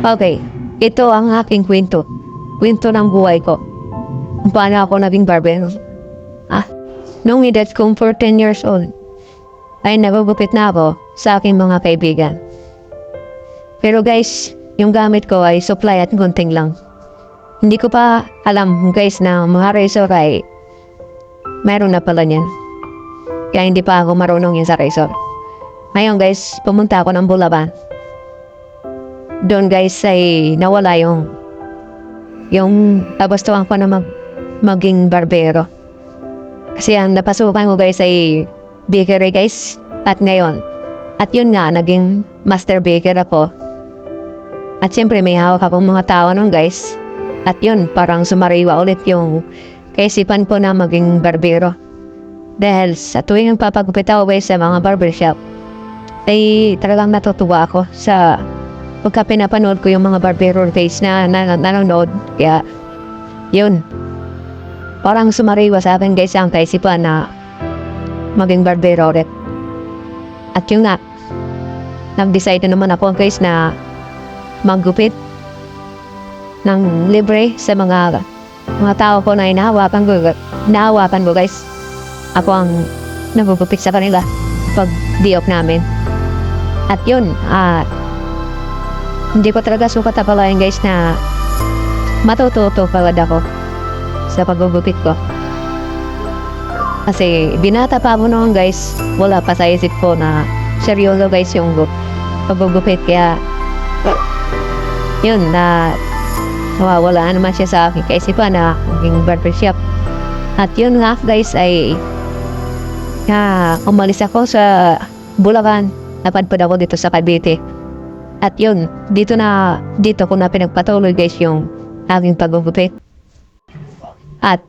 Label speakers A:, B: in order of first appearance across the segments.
A: Okay, ito ang aking kwento. Kwento ng buhay ko. Kung paano ako naging barbero. Ah, nung edad kong 14 years old, ay nagugupit na ako sa aking mga kaibigan. Pero guys, yung gamit ko ay supply at gunting lang. Hindi ko pa alam guys na mga razor ay meron na pala niyan. Kaya hindi pa ako marunong yan sa razor. Ngayon guys, pumunta ako ng Bulaban. Doon guys ay nawala yung yung kagustuhan ko na mag, maging barbero. Kasi ang napasukan ko guys ay bakery guys. At ngayon, at yun nga, naging master baker ako. At siyempre may hawak akong mga tao nun guys. At yun, parang sumariwa ulit yung kaisipan ko na maging barbero. Dahil sa tuwing papagupit ako guys sa mga barbershop, ay talagang natutuwa ako sa pagka pinapanood ko yung mga barbero face na, na, nanonood. Kaya, yun. Parang sumariwa sa akin guys ang kaisipan na maging barbero ulit. At yun nga, nag-decide na naman ako guys na maggupit ng libre sa mga mga tao ko na inahawakan ko, inahawakan ko guys. Ako ang nagugupit sa kanila pag diop namin. At yun, ah, hindi ko talaga sukat apalayan guys na matututo pagad ako sa paggugupit ko. Kasi binata pa mo noon guys, wala pa sa isip ko na seryoso guys yung gu- paggugupit. Kaya, yun, na nawawala naman siya sa akin kaisipan na maging barbershop. At yun nga guys ay na umalis ako sa Bulacan. Napadpad ako dito sa Cavite. At yun, dito na, dito ko na pinagpatuloy guys yung aking paggugupit. At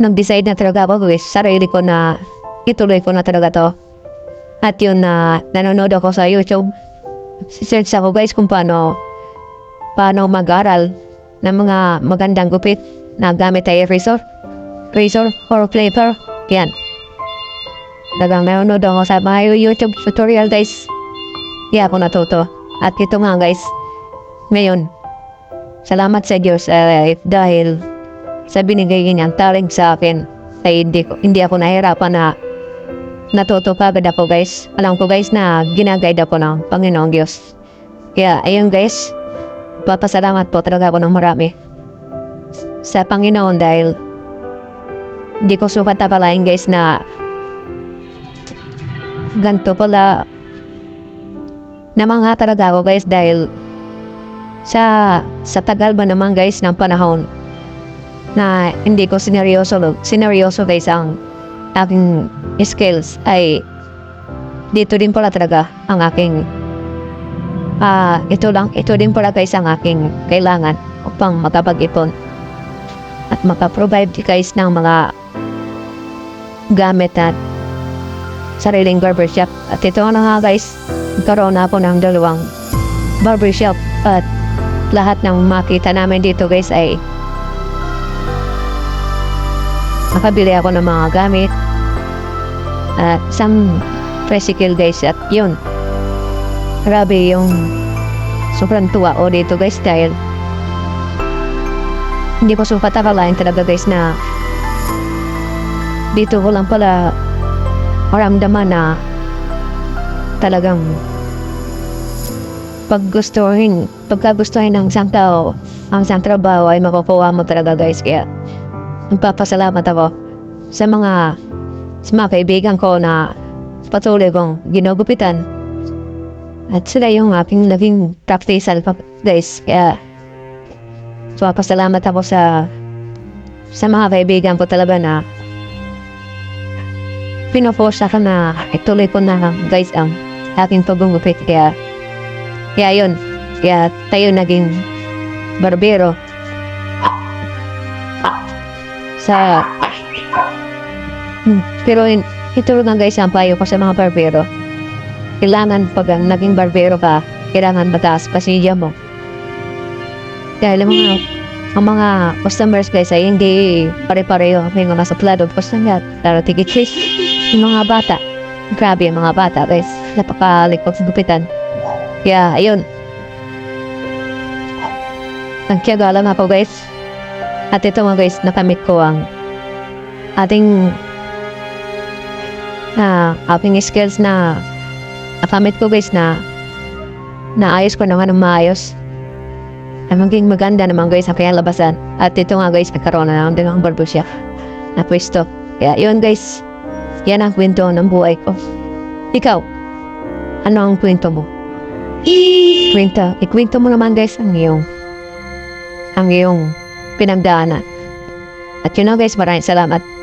A: nag-decide na talaga ako guys, sarili ko na ituloy ko na talaga to. At yun na nanonood ako sa YouTube. Search ako guys kung paano paano mag-aral ng mga magandang gupit na gamit ay razor. Razor or clipper. Yan. Talagang nanonood ako sa mga YouTube tutorial guys. Kaya ako natuto. At ito nga guys, ngayon, salamat sa Diyos eh, dahil sa binigay niyang talent sa akin ay hindi, hindi ako nahirapan na natuto pa agad ako guys. Alam ko guys na ginaguide ako ng Panginoong Diyos. Kaya ayun guys, papasalamat po talaga ako ng marami sa Panginoon dahil hindi ko sukat napalain guys na ganito pala namanga talaga ako guys dahil sa sa tagal ba naman guys ng panahon na hindi ko sineryoso sineryoso guys ang aking skills ay dito din pala talaga ang aking ah ito lang ito din pala guys ang aking kailangan upang makapag-ipon at makaprovide guys ng mga gamit at sariling barbershop. At ito na nga guys nagkaroon na ako ng dalawang barbershop at lahat ng makita namin dito guys ay nakabili ako ng mga gamit at some tricycle guys at yun. Grabe yung sobrang tuwa o dito guys dahil hindi ko sukat akalain talaga guys na dito ko lang pala maramdaman na talagang pag gustuhin, pagka gustuhin ng isang tao, ang isang trabaho ay makukuha mo talaga guys. Kaya nagpapasalamat ako sa mga sa mga kaibigan ko na patuloy kong ginugupitan. At sila yung aking naging practical guys. Kaya so, pasalamat ako sa sa mga kaibigan ko talaga na pinoforce ako na ituloy ko na guys ang aking paggugupit. Kaya kaya yun. Kaya tayo naging barbero. Sa... Hmm, pero ito nga guys ang payo ko sa mga barbero. Kailangan pag ang naging barbero ka, kailangan mataas pasilya mo. Dahil ang mga, ang mga customers guys ay hindi pare-pareho may mga suplado of customer. Pero tigit yung mga bata. Grabe yung mga bata guys. Napakalikpag sa gupitan. Kaya, ayun. nagtiyaga lang ako guys. At ito mga guys, nakamit ko ang ating na aking skills na nakamit ko guys na naayos ko naman ng maayos. Ay maging maganda naman guys ang kanyang labasan. At ito nga guys, nagkaroon na naman din ang barbusya na pwesto. Kaya yun guys, yan ang kwento ng buhay ko. Ikaw, ano ang kwento mo? Kwento, ikwento mo naman guys ang iyong ang iyong pinagdaanan. At yun na guys, maraming salamat.